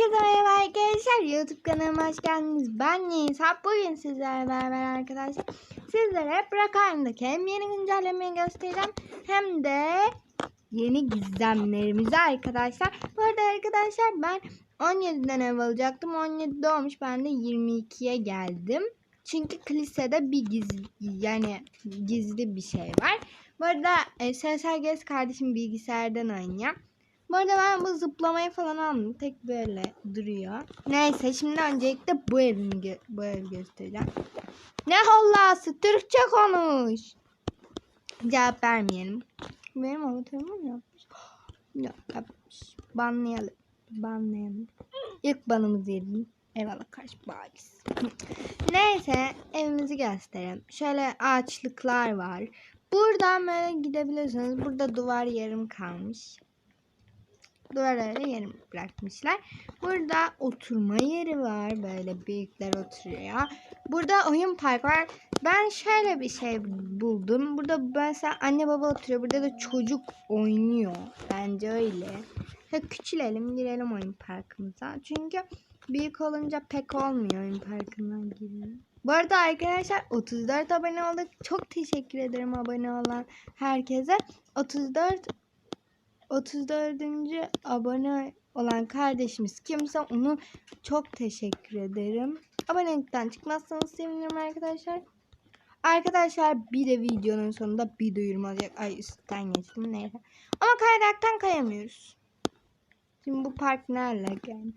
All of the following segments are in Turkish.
Herkese merhaba arkadaşlar. YouTube kanalıma hoş geldiniz. Ben Nisa. Bugün sizlerle beraber arkadaşlar sizlere Bırakayım'daki hem yeni güncellemeyi göstereceğim hem de yeni gizemlerimizi arkadaşlar. Bu arada arkadaşlar ben 17'den ev alacaktım. 17 olmuş. Ben de 22'ye geldim. Çünkü kilisede bir gizli yani gizli bir şey var. Bu arada e, SSGS kardeşim bilgisayardan oynuyor. Bu arada ben bu zıplamayı falan aldım. Tek böyle duruyor. Neyse şimdi öncelikle bu evimi bu evi göstereceğim. Ne hollası Türkçe konuş. Cevap vermeyelim. Benim avatarımı mı yapmış? Yok yapmış. Banlayalım. Banlayalım. İlk banımızı yedim. Eyvallah karşı bahis. Neyse evimizi gösterelim. Şöyle ağaçlıklar var. Buradan böyle gidebilirsiniz. Burada duvar yarım kalmış duvarlara yerim bırakmışlar. Burada oturma yeri var. Böyle büyükler oturuyor. Burada oyun park var. Ben şöyle bir şey buldum. Burada mesela anne baba oturuyor. Burada da çocuk oynuyor. Bence öyle. Ya küçülelim girelim oyun parkımıza. Çünkü büyük olunca pek olmuyor oyun parkından girmek. Bu arada arkadaşlar 34 abone olduk. Çok teşekkür ederim abone olan herkese. 34 34. abone olan kardeşimiz kimse onu çok teşekkür ederim. Abonelikten çıkmazsanız sevinirim arkadaşlar. Arkadaşlar bir de videonun sonunda bir duyurum olacak. Ay üstten geçtim neyse. Ama kaydıraktan kayamıyoruz. Şimdi bu park nerede yani?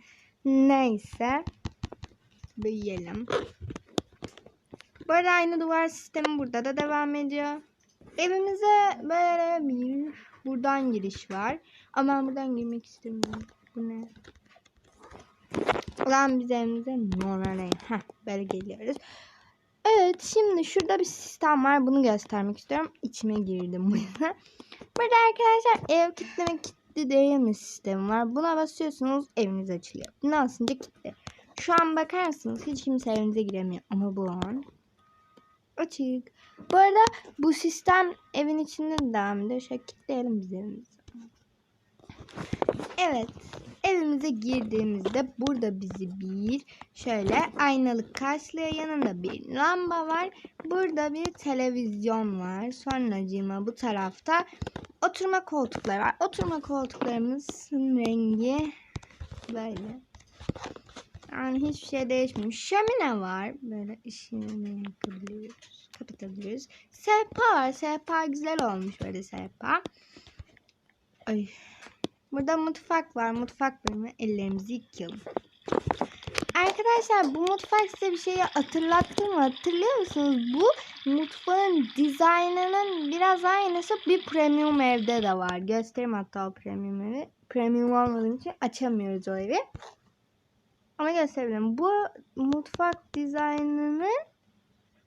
Neyse. Büyüyelim. Bu arada aynı duvar sistemi burada da devam ediyor. Evimize böyle bir buradan giriş var. Ama buradan girmek istemiyorum. Bu ne? Ulan biz evimize normal Heh, böyle geliyoruz. Evet şimdi şurada bir sistem var. Bunu göstermek istiyorum. İçime girdim bu yüzden. Burada arkadaşlar ev kilitleme kilitli değil mi sistemi var. Buna basıyorsunuz eviniz açılıyor. Bunu basınca kilitli. Şu an bakarsınız hiç kimse evinize giremiyor. Ama bu an açık. Bu arada bu sistem evin içinde de devam ediyor. Şöyle kilitleyelim biz evimizi. Evet. Evimize girdiğimizde burada bizi bir şöyle aynalık karşılıyor. Yanında bir lamba var. Burada bir televizyon var. Sonracığıma bu tarafta oturma koltukları var. Oturma koltuklarımızın rengi böyle. Yani hiçbir şey değişmemiş. Şömine var. Böyle ışığını yakabiliyoruz. Kapatabiliyoruz. Sehpa var. Sehpa güzel olmuş böyle sehpa. Ay. Burada mutfak var. Mutfak bölümü. Ellerimizi yıkayalım. Arkadaşlar bu mutfak size bir şeyi hatırlattı mı? Hatırlıyor musunuz? Bu mutfağın dizaynının biraz aynısı bir premium evde de var. Göstereyim hatta o premium evi. Premium olmadığım için açamıyoruz o evi. Ama gösterebilirim. Bu mutfak dizaynının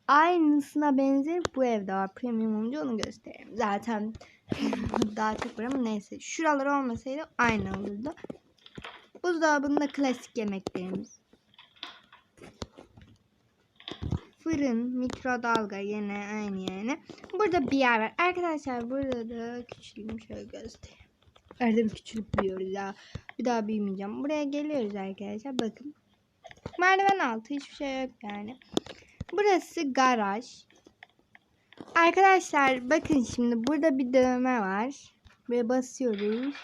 aynısına benzer bu evde var. Premium olunca onu göstereyim. Zaten daha çok var ama neyse. Şuralar olmasaydı aynı olurdu. Buzdolabında klasik yemeklerimiz. Fırın, mikrodalga yine aynı yani. Burada bir yer var. Arkadaşlar burada da küçülüm şöyle göstereyim. Erdem küçülüp büyüyoruz ya. Bir daha büyümeyeceğim. Buraya geliyoruz arkadaşlar. Bakın. Merdiven altı hiçbir şey yok yani. Burası garaj. Arkadaşlar bakın şimdi burada bir dövme var. Ve basıyoruz.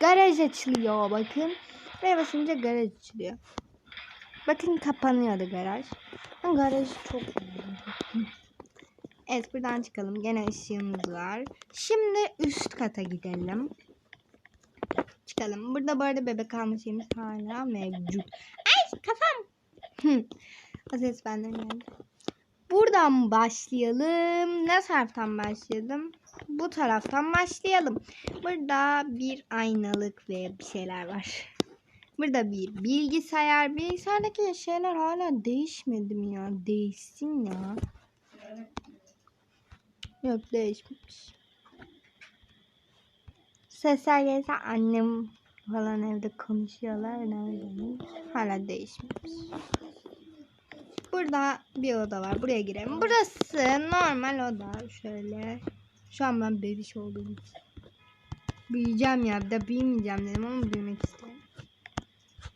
Garaj açılıyor bakın. Ve basınca garaj açılıyor. Bakın kapanıyordu garaj. Ben garajı çok Evet buradan çıkalım. Gene ışığımız var. Şimdi üst kata gidelim. Çıkalım. Burada bu arada bebek alma şeyimiz hala mevcut. Ay kafam. ses benden geldi. Buradan başlayalım. Ne taraftan başlayalım? Bu taraftan başlayalım. Burada bir aynalık ve bir şeyler var. Burada bir bilgisayar. Bilgisayardaki şeyler hala değişmedi mi ya? Değişsin ya. Yok değişmemiş. Sesler gelirse annem falan evde konuşuyorlar. Nerede? Hala değişmemiş. Burada bir oda var. Buraya girelim. Burası normal oda. Şöyle. Şu an ben bebiş olduğum için. Büyüyeceğim ya. Bir de büyümeyeceğim dedim ama büyümek istiyorum.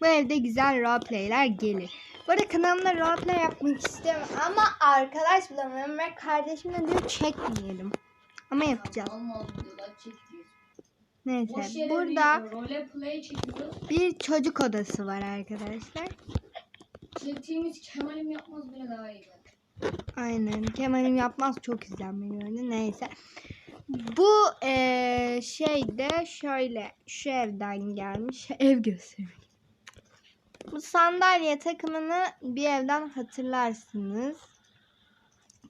Bu evde güzel roleplayler gelir. Arada kanalımda roleplay yapmak istiyorum ama arkadaş bulamıyorum ve kardeşim de diyor çekmeyelim. Ama yapacağız. Çekiyoruz. Neyse Boş burada bir çocuk odası var arkadaşlar. Çektiğimiz Kemal'im yapmaz bile daha iyi. Aynen. Kemal'im yapmaz çok izlenme gördü. Neyse. Bu eee şey de şöyle şu evden gelmiş. Ev göstereyim. Bu sandalye takımını bir evden hatırlarsınız.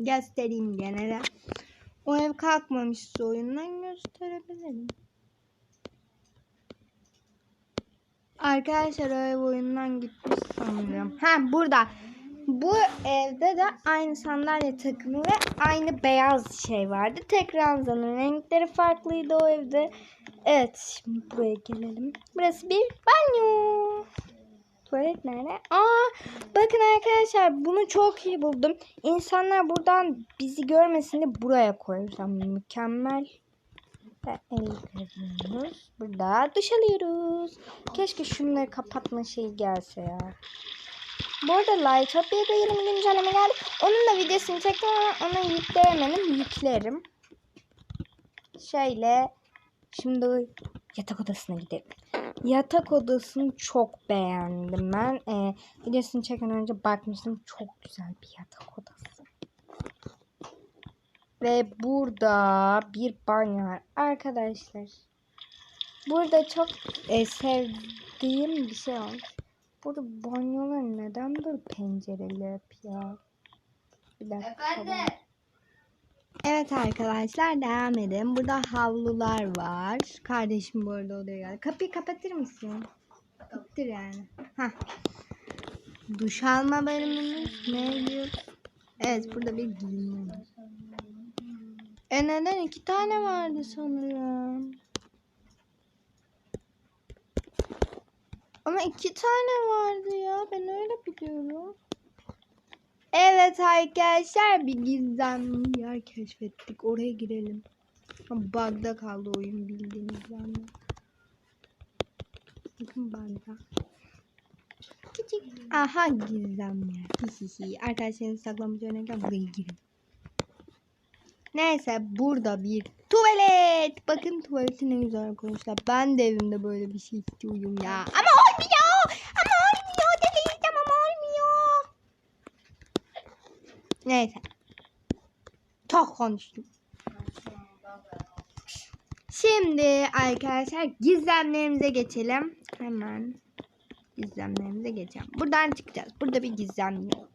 Göstereyim gene de. O ev kalkmamışsa oyundan gösterebilirim. Arkadaşlar o ev oyundan gitmiş sanırım. Ha burada. Bu evde de aynı sandalye takımı ve aynı beyaz şey vardı. Tek ranzanın renkleri farklıydı o evde. Evet şimdi buraya gelelim. Burası bir banyo. Tuvalet nerede? Aa, bakın arkadaşlar bunu çok iyi buldum. İnsanlar buradan bizi görmesin diye buraya koyuyorum. Mükemmel. Burada duş alıyoruz. Keşke şunları kapatma şeyi gelse ya. Bu arada Lightopya'da yeni bir güncelleme geldi. Onun da videosunu çektim ama onu yükleyemedim. Yüklerim. Şöyle. Şimdi yatak odasına gidelim. Yatak odasını çok beğendim ben. Ee, videosunu çeken önce bakmıştım. Çok güzel bir yatak odası. Ve burada bir banyo var. Arkadaşlar. Burada çok e, sevdiğim bir şey olmuş. Burada banyolar neden böyle pencereli hep ya? Bir dakika. Efendim. Evet arkadaşlar devam edelim. Burada havlular var. Kardeşim bu arada odaya geldi. Kapıyı kapatır mısın? Kapatır yani. Hah. Duş alma bölümümüz mevcut. Evet burada bir giyinme. E neden iki tane vardı sanırım? Ama iki tane vardı ya. Ben öyle biliyorum. Evet arkadaşlar bir gizemli yer keşfettik. Oraya girelim. Bug'da kaldı oyun bildiğiniz anda. Bakın bug'da. Küçük. Aha gizemli yer. Hihihi. Arkadaşlarınız saklanmış oynarken buraya girin. Neyse burada bir tuvalet. Bakın tuvaleti ne güzel koymuşlar. Ben de evimde böyle bir şey istiyorum ya. Ama olmuyor. Ama olmuyor dedim ama olmuyor. Neyse. Çok konuştum. Şimdi arkadaşlar gizemlerimize geçelim. Hemen gizemlerimize geçelim. Buradan çıkacağız. Burada bir gizem yok.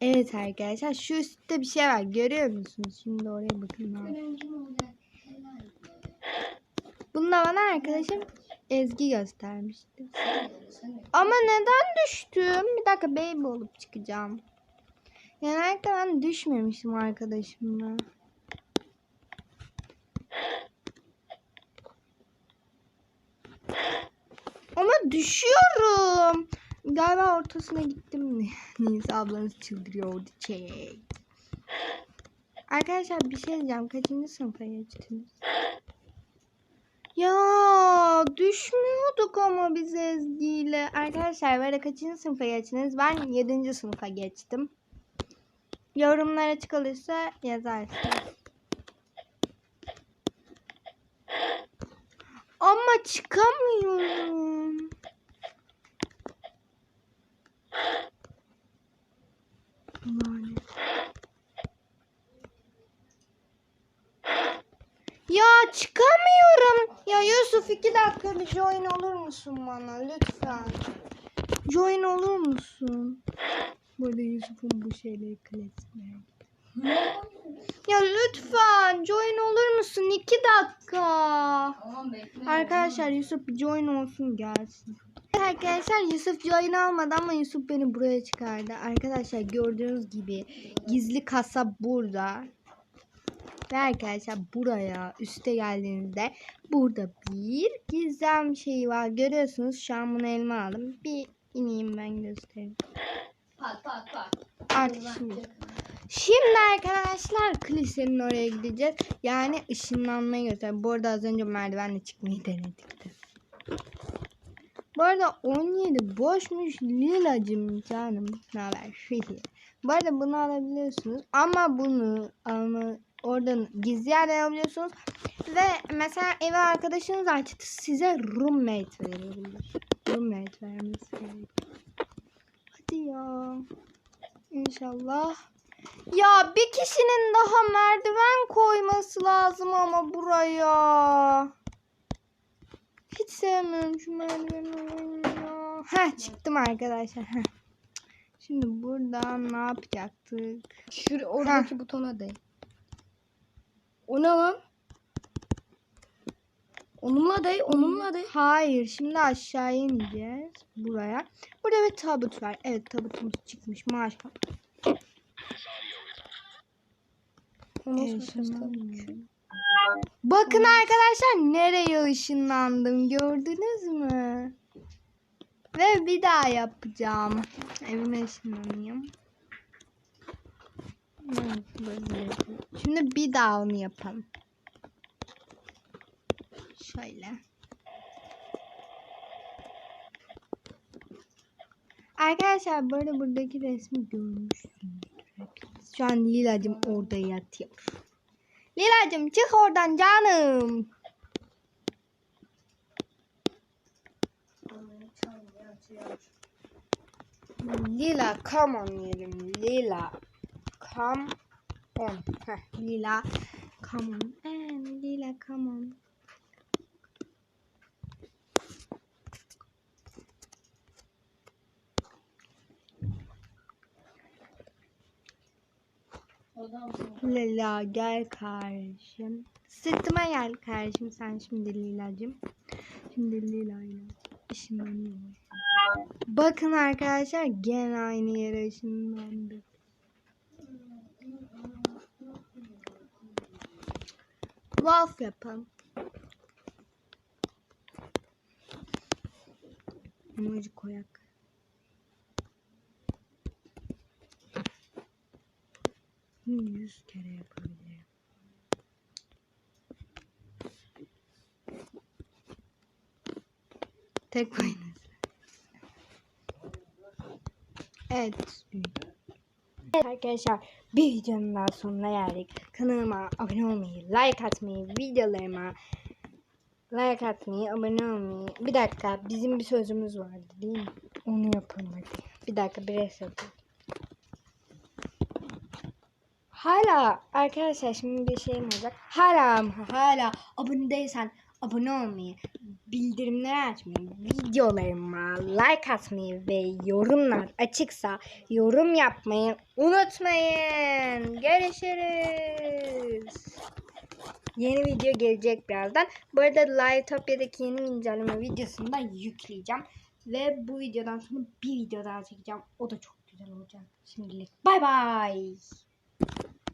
Evet arkadaşlar şu üstte bir şey var. Görüyor musunuz? Şimdi oraya bakın. Bunu da bana arkadaşım Ezgi göstermişti. Ama neden düştüm? Bir dakika baby olup çıkacağım. Genellikle ben düşmemişim arkadaşımla. Ama düşüyorum. Galiba ortasına gittim. Neyse ablanız çıldırıyordu. Çek. Arkadaşlar bir şey diyeceğim. Kaçıncı sınıfa geçtiniz? Ya düşmüyorduk ama biz Ezgi'yle. Arkadaşlar böyle kaçıncı sınıfa geçtiniz? Ben 7. sınıfa geçtim. Yorumlar açık olursa yazarsınız. Ama çıkamıyorum. Ya çıkamıyorum. Ya Yusuf iki dakika bir join olur musun bana lütfen? Join olur musun? Burada Yusuf'un bu şeyleri klasikler. Ya lütfen join olur musun? İki dakika. Tamam. Arkadaşlar Yusuf join olsun gelsin. Arkadaşlar Yusuf join almadı ama Yusuf beni buraya çıkardı. Arkadaşlar gördüğünüz gibi gizli kasa burada. Ve arkadaşlar buraya üste geldiğinizde burada bir gizem şeyi var. Görüyorsunuz şu an bunu elime aldım. Bir ineyim ben göstereyim. Artık şimdi. Şimdi arkadaşlar kilisenin oraya gideceğiz. Yani ışınlanmayı göster. Bu arada az önce merdivenle çıkmayı denedik de. Bu arada 17 boşmuş Lilacım canım. Ne haber? Bu arada bunu alabiliyorsunuz. Ama bunu alma, oradan gizli yerden alabiliyorsunuz. Ve mesela eve arkadaşınız açtı size roommate verebilir. Roommate vermesi gerekiyor. Hadi ya. İnşallah. Ya bir kişinin daha merdiven koyması lazım ama buraya. Hiç sevmiyorum şu merdiveni. Heh çıktım arkadaşlar. Heh. Şimdi buradan ne yapacaktık? Şuraya oradaki butona değ. O ne lan? Onunla değ, onunla değ. Hayır şimdi aşağıya ineceğiz. Buraya. Burada bir tabut var. Evet tabutumuz çıkmış maşallah. Evet? Bakın arkadaşlar nereye ışınlandım gördünüz mü? Ve bir daha yapacağım. Evime ışınlanayım. Şimdi bir daha onu yapalım. Şöyle. Arkadaşlar böyle buradaki resmi görmüşsünüzdür. Şu an Lila'cım orada yatıyor. Lila'cım çık oradan canım. Lila come on diyelim. Lila come on. Heh, Lila come on. And Lila come on. Lila gel kardeşim. Sırtıma gel kardeşim sen şimdi Lila'cım. Şimdi Lila ışınlanıyor. Bakın arkadaşlar gene aynı yere ışınlandı. Wolf yapalım. Emoji koyak. Bunu yüz kere yapabilirim. Tek boynuz. Evet. Evet arkadaşlar bir videonun daha sonuna geldik. Kanalıma abone olmayı, like atmayı, videolarıma like atmayı, abone olmayı. Bir dakika bizim bir sözümüz vardı değil mi? Onu yapalım hadi. Bir dakika bir res yapalım. Hala arkadaşlar şimdi bir şeyim olacak. Hala hala abone değilsen abone olmayı, bildirimleri açmayı, videolarıma like atmayı ve yorumlar açıksa yorum yapmayı unutmayın. Görüşürüz. Yeni video gelecek birazdan. Bu arada Livetopya'daki yeni güncelleme videosunu da yükleyeceğim. Ve bu videodan sonra bir video daha çekeceğim. O da çok güzel olacak. Şimdilik bay bay.